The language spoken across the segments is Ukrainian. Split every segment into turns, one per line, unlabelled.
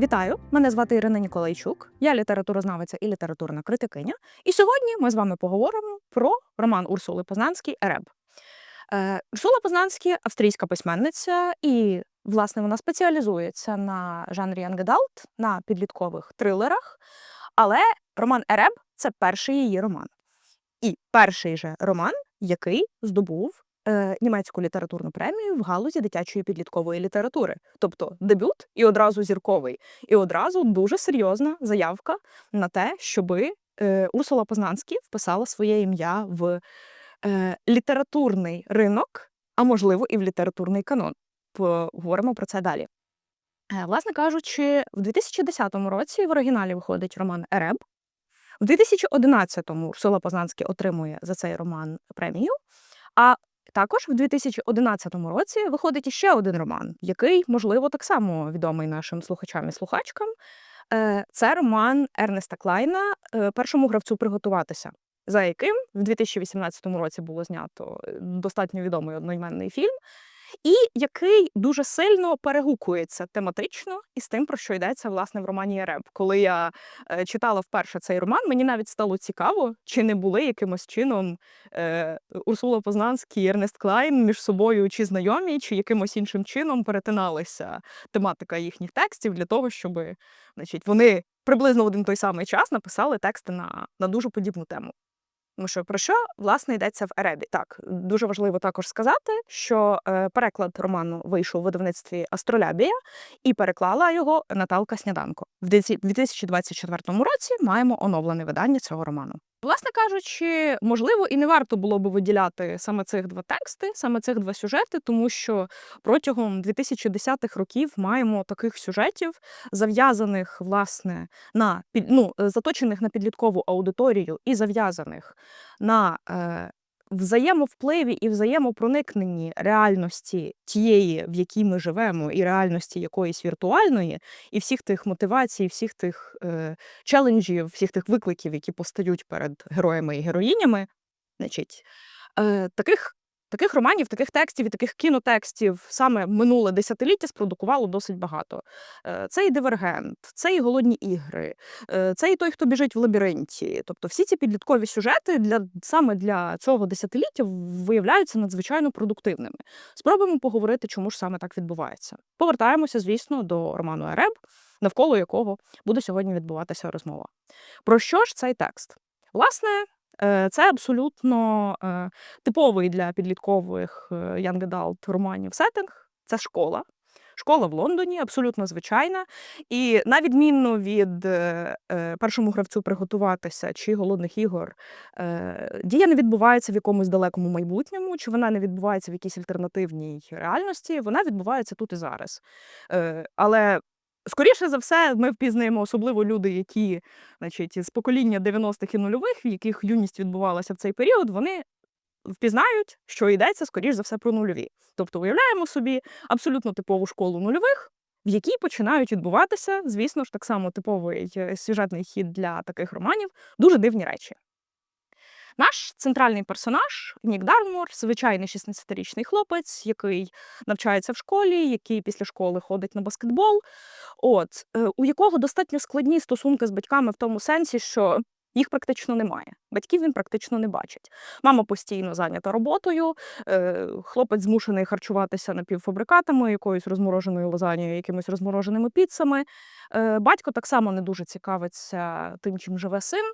Вітаю! Мене звати Ірина Ніколайчук. Я літературознавиця і літературна критикиня. І сьогодні ми з вами поговоримо про роман Урсули Познанський Ереб. Е, Урсула Познанський австрійська письменниця, і, власне, вона спеціалізується на жанрі Young на підліткових трилерах. Але роман Ереб це перший її роман. І перший же роман, який здобув е, німецьку літературну премію в галузі дитячої підліткової літератури. Тобто дебют і одразу зірковий, і одразу дуже серйозна заявка на те, щоби е, Урсула Познанський вписала своє ім'я в е, літературний ринок, а можливо, і в літературний канон. Поговоримо про це далі. Власне кажучи, в 2010 році в оригіналі виходить роман Ереб. В 2011-му Урсула Познанський отримує за цей роман премію. А також в 2011 році виходить іще один роман, який, можливо, так само відомий нашим слухачам і слухачкам. Е, Це роман Ернеста Клайна е, Першому гравцю приготуватися, за яким в 2018 році було знято е, достатньо відомий одноіменний фільм, і який дуже сильно перегукується тематично із тим, про що йдеться власне в романі Ереб. Коли я е, читала вперше цей роман, мені навіть стало цікаво, чи не були якимось чином е, Урсула Познанський і Ернест Клайн між собою чи знайомі, чи якимось іншим чином перетиналися тематика їхніх текстів для того, щоб значить, вони приблизно в один той самий час написали тексти на, на дуже подібну тему. Тому що про що власне йдеться в Еребі? Так, дуже важливо також сказати, що е, переклад роману вийшов у видавництві Астролябія і переклала його Наталка Сняданко. В 2024 році маємо оновлене видання цього роману. Власне кажучи, можливо, і не варто було би виділяти саме цих два тексти, саме цих два сюжети, тому що протягом 2010-х років маємо таких сюжетів, зав'язаних власне на ну, е, заточених на підліткову аудиторію і зав'язаних на е, взаємовпливі і взаємопроникненні реальності тієї, в якій ми живемо, і реальності якоїсь віртуальної, і всіх тих мотивацій, всіх тих е, челенджів, всіх тих викликів, які постають перед героями і героїнями. Значить, е, таких, таких романів, таких текстів і таких кінотекстів саме минуле десятиліття спродукувало досить багато. Е, Це і дивергент, це і голодні ігри, е, це і той, хто біжить в лабіринті. Тобто всі ці підліткові сюжети для саме для цього десятиліття виявляються надзвичайно продуктивними. Спробуємо поговорити, чому ж саме так відбувається. Повертаємося, звісно, до роману Ереб, навколо якого буде сьогодні відбуватися розмова. Про що ж цей текст? Власне, е, це абсолютно е, типовий для підліткових е, young adult романів сеттинг. Це школа. Школа в Лондоні, абсолютно звичайна. І на відміну від е, е, першому гравцю приготуватися чи голодних ігор, е, дія не відбувається в якомусь далекому майбутньому, чи вона не відбувається в якійсь альтернативній реальності, вона відбувається тут і зараз. Е, але скоріше за все, ми впізнаємо особливо люди, які значить, з покоління 90-х і нульових, в яких юність відбувалася в цей період, вони впізнають, що йдеться, скоріш за все, про нульові. Тобто, уявляємо собі абсолютно типову школу нульових, в якій починають відбуватися, звісно ж, так само типовий е, сюжетний хід для таких романів, дуже дивні речі. Наш центральний персонаж Нік Дармор, звичайний 16-річний хлопець, який навчається в школі, який після школи ходить на баскетбол, от, е, у якого достатньо складні стосунки з батьками в тому сенсі, що їх практично немає. Батьків він практично не бачить. Мама постійно зайнята роботою, е, хлопець змушений харчуватися напівфабрикатами, якоюсь розмороженою лазаньєю, якимись розмороженими піцами. Е, Батько так само не дуже цікавиться тим, чим живе син.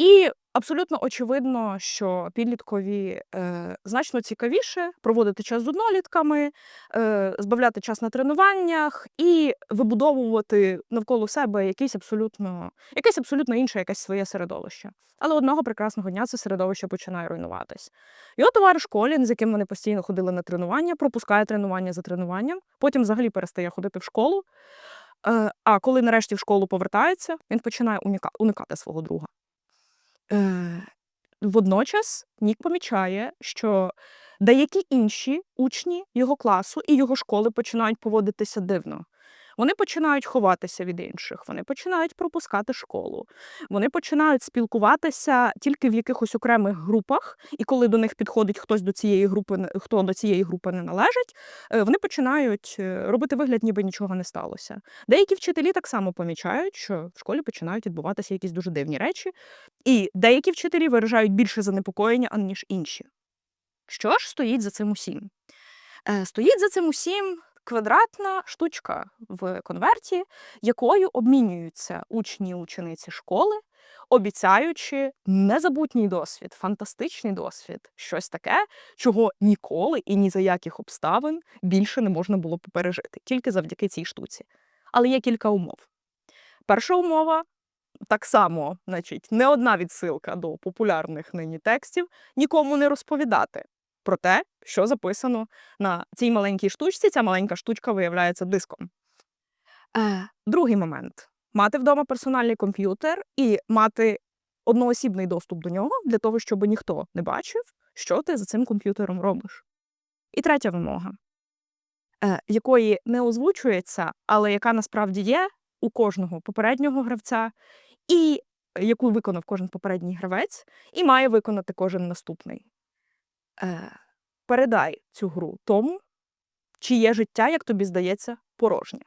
І абсолютно очевидно, що підліткові е, значно цікавіше проводити час з однолітками, е, збавляти час на тренуваннях і вибудовувати навколо себе якесь абсолютно, якесь абсолютно інше, якесь своє середовище. Але одного прекрасного дня це середовище починає руйнуватись. Його товариш Колін, з яким вони постійно ходили на тренування, пропускає тренування за тренуванням, потім взагалі перестає ходити в школу. Е, а коли нарешті в школу повертається, він починає уникати свого друга. Е, водночас Нік помічає, що деякі інші учні його класу і його школи починають поводитися дивно. Вони починають ховатися від інших, вони починають пропускати школу, вони починають спілкуватися тільки в якихось окремих групах, і коли до них підходить хтось до цієї групи, хто до цієї групи не належить, е, вони починають е, робити вигляд, ніби нічого не сталося. Деякі вчителі так само помічають, що в школі починають відбуватися якісь дуже дивні речі, і деякі вчителі виражають більше занепокоєння, аніж інші. Що ж стоїть за цим усім? Е, Стоїть за цим усім квадратна штучка в конверті, якою обмінюються учні і учениці школи, обіцяючи незабутній досвід, фантастичний досвід, щось таке, чого ніколи і ні за яких обставин більше не можна було б пережити, тільки завдяки цій штуці. Але є кілька умов. Перша умова так само, значить, не одна відсилка до популярних нині текстів, нікому не розповідати про те, що записано на цій маленькій штучці. Ця маленька штучка виявляється диском. Е, другий момент мати вдома персональний комп'ютер і мати одноосібний доступ до нього для того, щоб ніхто не бачив, що ти за цим комп'ютером робиш. І третя вимога, е, якої не озвучується, але яка насправді є у кожного попереднього гравця, і яку виконав кожен попередній гравець, і має виконати кожен наступний. Е, передай цю гру тому, чиє життя, як тобі здається, порожнє.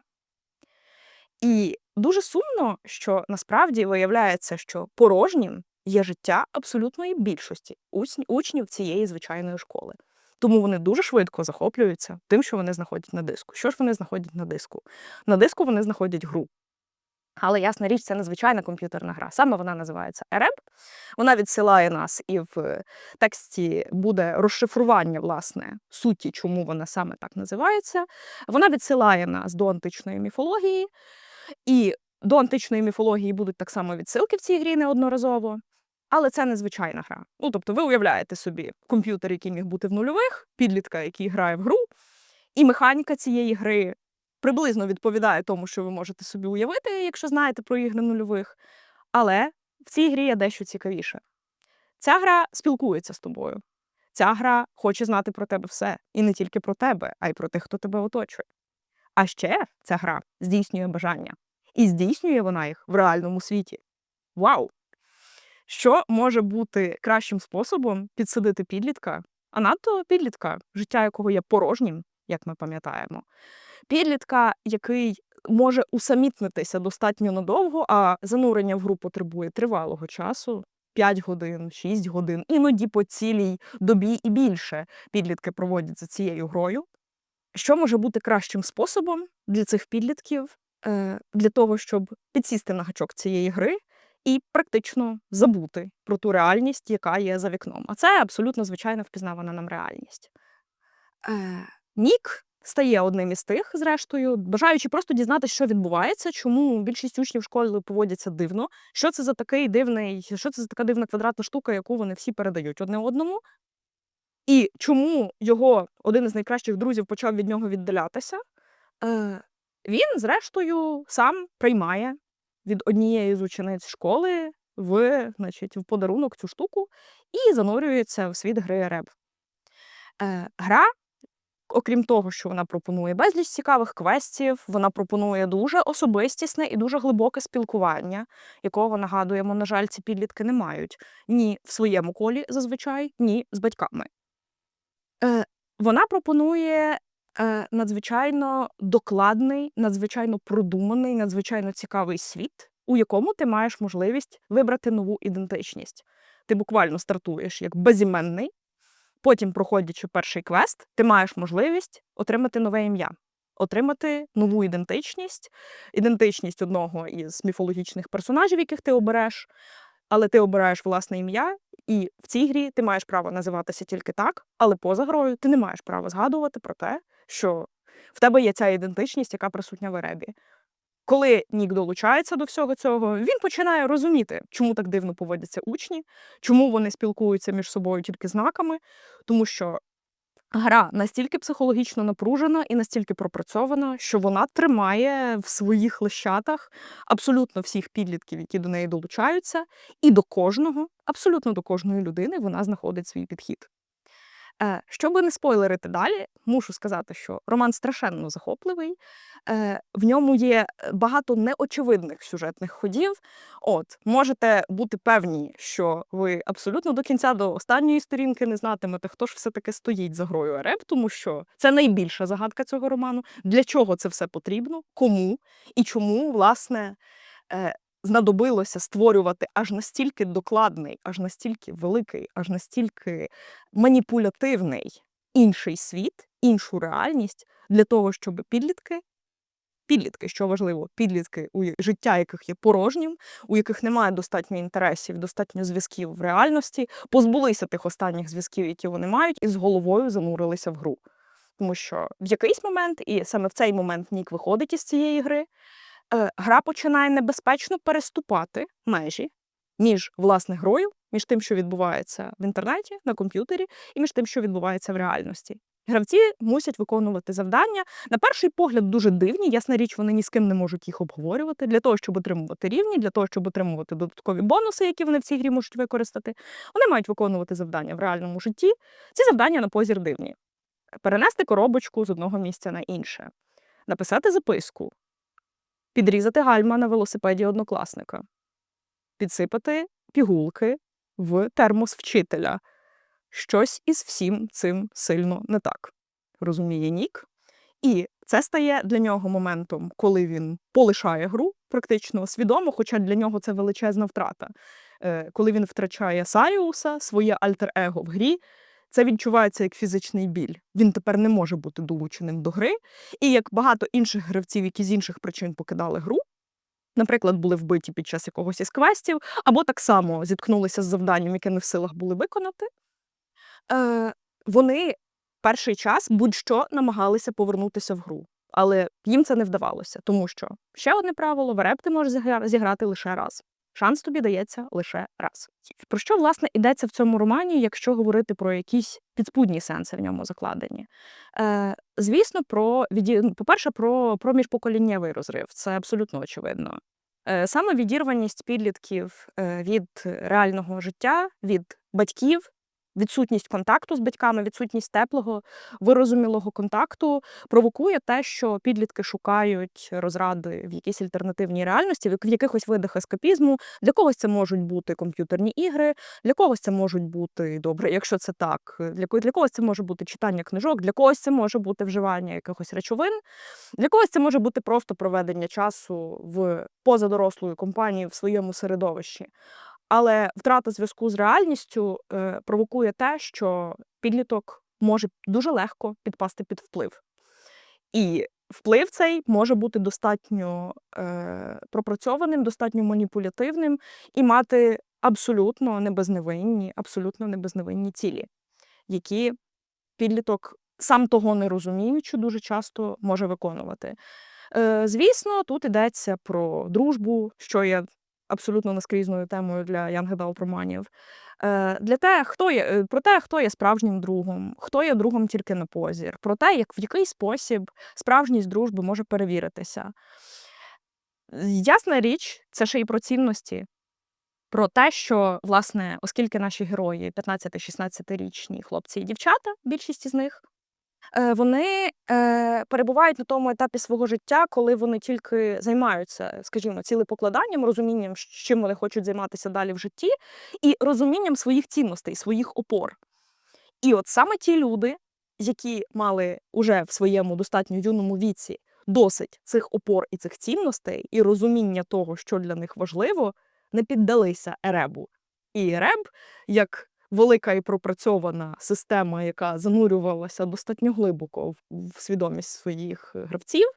І дуже сумно, що насправді виявляється, що порожнім є життя абсолютної більшості уч- учнів цієї звичайної школи. Тому вони дуже швидко захоплюються тим, що вони знаходять на диску. Що ж вони знаходять на диску? На диску вони знаходять гру. Але ясна річ, це незвичайна комп'ютерна гра. Саме вона називається ЕРЕБ. Вона відсилає нас, і в тексті буде розшифрування власне суті, чому вона саме так називається. Вона відсилає нас до античної міфології, і до античної міфології будуть так само відсилки в цій грі неодноразово. Але це незвичайна гра. Ну, тобто, ви уявляєте собі комп'ютер, який міг бути в нульових, підлітка, який грає в гру, і механіка цієї гри приблизно відповідає тому, що ви можете собі уявити, якщо знаєте про ігри нульових. Але в цій грі є дещо цікавіше. Ця гра спілкується з тобою. Ця гра хоче знати про тебе все. І не тільки про тебе, а й про тих, хто тебе оточує. А ще ця гра здійснює бажання. І здійснює вона їх в реальному світі. Вау! Що може бути кращим способом підсадити підлітка, а надто підлітка, життя якого є порожнім, як ми пам'ятаємо. Підлітка, який може усамітнитися достатньо надовго, а занурення в гру потребує тривалого часу. 5 годин, 6 годин, іноді по цілій добі і більше підлітки проводять за цією грою. Що може бути кращим способом для цих підлітків е, для того, щоб підсісти на гачок цієї гри і практично забути про ту реальність, яка є за вікном. А це абсолютно звичайна впізнавана нам реальність. Е, Нік стає одним із тих, зрештою, бажаючи просто дізнатися, що відбувається, чому більшість учнів школи поводяться дивно, що це за такий дивний, що це за така дивна квадратна штука, яку вони всі передають одне одному. І чому його один із найкращих друзів почав від нього віддалятися, е, він, зрештою, сам приймає від однієї з учениць школи в, значить, в подарунок цю штуку і занурюється в світ гри Реб. Е, гра, окрім того, що вона пропонує безліч цікавих квестів, вона пропонує дуже особистісне і дуже глибоке спілкування, якого, нагадуємо, на жаль, ці підлітки не мають ні в своєму колі зазвичай, ні з батьками. Е, вона пропонує е, надзвичайно докладний, надзвичайно продуманий, надзвичайно цікавий світ, у якому ти маєш можливість вибрати нову ідентичність. Ти буквально стартуєш як безіменний, потім, проходячи перший квест, ти маєш можливість отримати нове ім'я, отримати нову ідентичність, ідентичність одного із міфологічних персонажів, яких ти обереш, але ти обираєш власне ім'я, і в цій грі ти маєш право називатися тільки так, але поза грою ти не маєш права згадувати про те, що в тебе є ця ідентичність, яка присутня в Еребі. Коли Нік долучається до всього цього, він починає розуміти, чому так дивно поводяться учні, чому вони спілкуються між собою тільки знаками, тому що гра настільки психологічно напружена і настільки пропрацьована, що вона тримає в своїх лищатах абсолютно всіх підлітків, які до неї долучаються, і до кожного, абсолютно до кожної людини вона знаходить свій підхід. Е, Щоби не спойлерити далі, мушу сказати, що роман страшенно захопливий. Е, В ньому є багато неочевидних сюжетних ходів. От, можете бути певні, що ви абсолютно до кінця до останньої сторінки не знатимете, хто ж все-таки стоїть за грою Ереб, тому що це найбільша загадка цього роману. Для чого це все потрібно, кому і чому, власне, е, знадобилося створювати аж настільки докладний, аж настільки великий, аж настільки маніпулятивний інший світ, іншу реальність для того, щоб підлітки. Підлітки, що важливо, підлітки, у життя яких є порожнім, у яких немає достатньо інтересів, достатньо зв'язків в реальності, позбулися тих останніх зв'язків, які вони мають, і з головою занурилися в гру. Тому що в якийсь момент, і саме в цей момент Нік виходить із цієї гри, гра починає небезпечно переступати межі між власне грою, між тим, що відбувається в інтернеті, на комп'ютері, і між тим, що відбувається в реальності. Гравці мусять виконувати завдання. На перший погляд дуже дивні. Ясна річ, вони ні з ким не можуть їх обговорювати для того, щоб отримувати рівні, для того, щоб отримувати додаткові бонуси, які вони в цій грі можуть використати. Вони мають виконувати завдання в реальному житті. Ці завдання на позір дивні: перенести коробочку з одного місця на інше, написати записку, підрізати гальма на велосипеді однокласника, підсипати пігулки в термос вчителя. Щось із всім цим сильно не так, розуміє Нік. І це стає для нього моментом, коли він полишає гру практично свідомо, хоча для нього це величезна втрата. Е, Коли він втрачає Саріуса, своє альтер-его в грі, це відчувається як фізичний біль. Він тепер не може бути долученим до гри. І як багато інших гравців, які з інших причин покидали гру, наприклад, були вбиті під час якогось із квестів, або так само зіткнулися з завданням, яке не в силах були виконати, е, вони перший час будь-що намагалися повернутися в гру. Але їм це не вдавалося, тому що ще одне правило: в реп ти можеш зіграти лише раз. Шанс тобі дається лише раз. Про що власне йдеться в цьому романі, якщо говорити про якісь підспудні сенси в ньому закладені? Е, звісно, про ну, по-перше, про, про міжпоколіннєвий розрив. Це абсолютно очевидно. Е, саме відірваність підлітків е, від реального життя, від батьків, відсутність контакту з батьками, відсутність теплого, вирозумілого контакту провокує те, що підлітки шукають розради в якійсь альтернативній реальності, в якихось видах ескапізму. Для когось це можуть бути комп'ютерні ігри, для когось це можуть бути добре, якщо це так. Для ко- для когось це може бути читання книжок, для когось це може бути вживання якихось речовин, для когось це може бути просто проведення часу в позадорослої компанії в своєму середовищі. Але втрата зв'язку з реальністю е, провокує те, що підліток може дуже легко підпасти під вплив. І вплив цей може бути достатньо е, пропрацьованим, достатньо маніпулятивним і мати абсолютно небезневинні, абсолютно небезневинні цілі, які підліток, сам того не розуміючи, дуже часто може виконувати. Е, звісно, тут йдеться про дружбу, що є абсолютно наскрізною темою для Adult романів. Е, для те, хто є, е, про те, хто є справжнім другом, хто є другом тільки на позір, про те, як в який спосіб справжність дружби може перевіритися. Ясна річ, це ще й про цінності. Про те, що, власне, оскільки наші герої 15-16-річні хлопці і дівчата, більшість із них, вони е, перебувають на тому етапі свого життя, коли вони тільки займаються, скажімо, цілепокладанням, розумінням, чим вони хочуть займатися далі в житті, і розумінням своїх цінностей, своїх опор. І от саме ті люди, які мали уже в своєму достатньо юному віці досить цих опор і цих цінностей, і розуміння того, що для них важливо, не піддалися Еребу. І Ереб, як велика і пропрацьована система, яка занурювалася достатньо глибоко в, свідомість своїх гравців,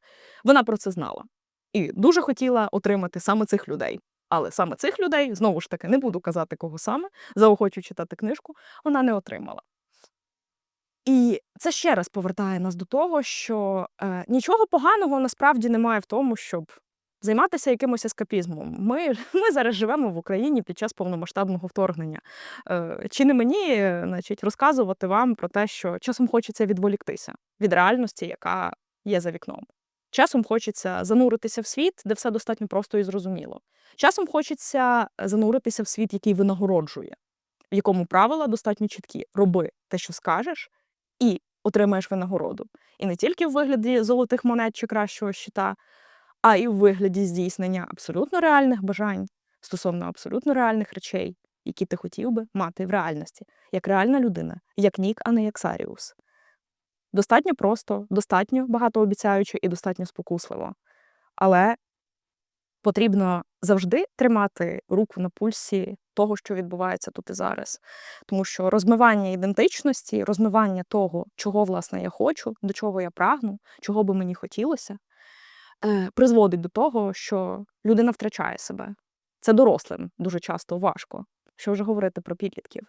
вона про це знала. І дуже хотіла отримати саме цих людей. Але саме цих людей, знову ж таки, не буду казати, кого саме, заохочу читати книжку, вона не отримала. І це ще раз повертає нас до того, що е, нічого поганого насправді немає в тому, щоб займатися якимось ескапізмом. Ми, ми зараз живемо в Україні під час повномасштабного вторгнення. Е, чи не мені е, значить, розказувати вам про те, що часом хочеться відволіктися від реальності, яка є за вікном. Часом хочеться зануритися в світ, де все достатньо просто і зрозуміло. Часом хочеться зануритися в світ, який винагороджує, в якому правила достатньо чіткі. Роби те, що скажеш, і отримаєш винагороду. І не тільки в вигляді золотих монет чи кращого щита, а й у вигляді здійснення абсолютно реальних бажань стосовно абсолютно реальних речей, які ти хотів би мати в реальності, як реальна людина, як Нік, а не як Саріус. Достатньо просто, достатньо багатообіцяюче і достатньо спокусливо. Але потрібно завжди тримати руку на пульсі того, що відбувається тут і зараз. Тому що розмивання ідентичності, розмивання того, чого власне я хочу, до чого я прагну, чого би мені хотілося, призводить до того, що людина втрачає себе. Це дорослим дуже часто важко. Що вже говорити про підлітків.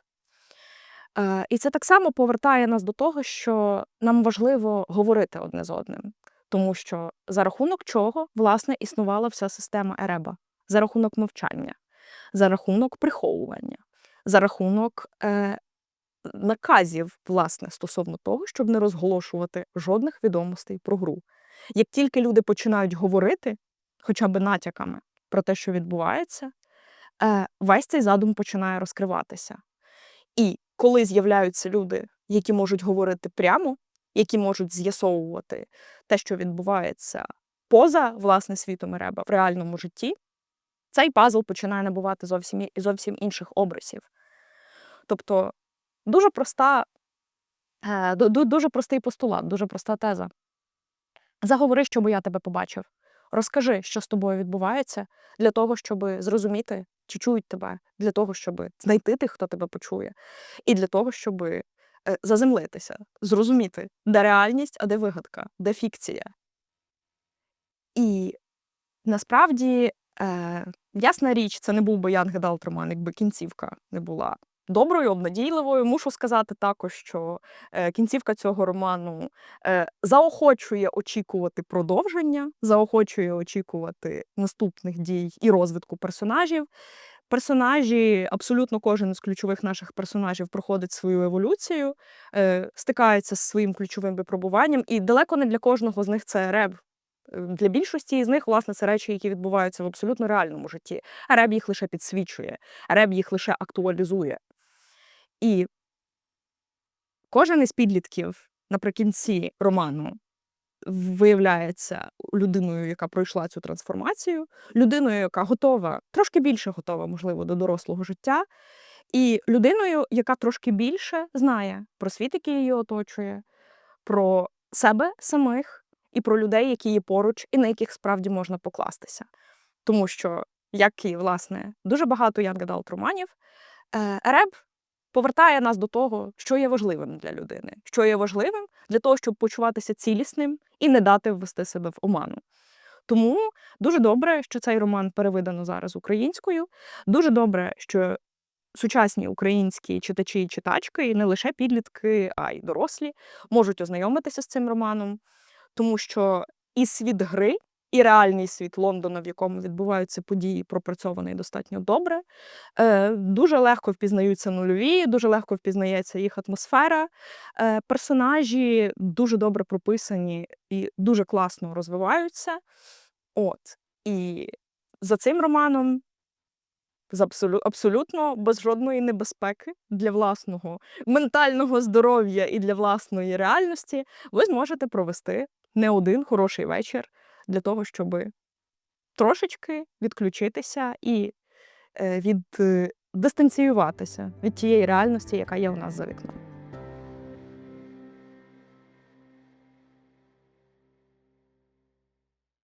Е, і це так само повертає нас до того, що нам важливо говорити одне з одним, тому що за рахунок чого власне існувала вся система Ереба, за рахунок мовчання, за рахунок приховування, за рахунок е, наказів, власне, стосовно того, щоб не розголошувати жодних відомостей про гру. Як тільки люди починають говорити, хоча б натяками про те, що відбувається, е, весь цей задум починає розкриватися. І коли з'являються люди, які можуть говорити прямо, які можуть з'ясовувати те, що відбувається поза власне світом Ереба в реальному житті, цей пазл починає набувати зовсім зовсім інших образів. Тобто дуже проста, е, ду- ду- дуже простий постулат, дуже проста теза. Заговори, щоб я тебе побачив. Розкажи, що з тобою відбувається, для того, щоб зрозуміти, чи чують тебе, для того, щоб знайти тих, хто тебе почує, і для того, щоб е, заземлитися, зрозуміти, де реальність, а де вигадка, де фікція. І насправді, е, ясна річ, це не був би Янг Далтерман, якби кінцівка не була доброю, обнадійливою. Мушу сказати також, що е, кінцівка цього роману е, заохочує очікувати продовження, заохочує очікувати наступних дій і розвитку персонажів. Персонажі, абсолютно кожен із ключових наших персонажів проходить свою еволюцію, е, стикається з своїм ключовим випробуванням, і далеко не для кожного з них це реб. Для більшості з них, власне, це речі, які відбуваються в абсолютно реальному житті. А реб їх лише підсвічує, реб їх лише актуалізує. І кожен із підлітків наприкінці роману виявляється людиною, яка пройшла цю трансформацію, людиною, яка готова, трошки більше готова, можливо, до дорослого життя, і людиною, яка трошки більше знає про світ, який її оточує, про себе самих і про людей, які є поруч, і на яких справді можна покластися. Тому що, як і, власне, дуже багато Янг Адалт романів, е, Реб повертає нас до того, що є важливим для людини, що є важливим для того, щоб почуватися цілісним і не дати ввести себе в оману. Тому дуже добре, що цей роман перевидано зараз українською. Дуже добре, що сучасні українські читачі і читачки, і не лише підлітки, а й дорослі, можуть ознайомитися з цим романом, тому що і світ гри, і реальний світ Лондона, в якому відбуваються події, пропрацьований достатньо добре. Е, Дуже легко впізнаються нульові, дуже легко впізнається їх атмосфера. Е, Персонажі дуже добре прописані і дуже класно розвиваються. От. І за цим романом з абсолю- абсолютно без жодної небезпеки для власного ментального здоров'я і для власної реальності ви зможете провести не один хороший вечір для того, щоб трошечки відключитися і е, від, е, дистанціюватися від тієї реальності, яка є у нас за вікном.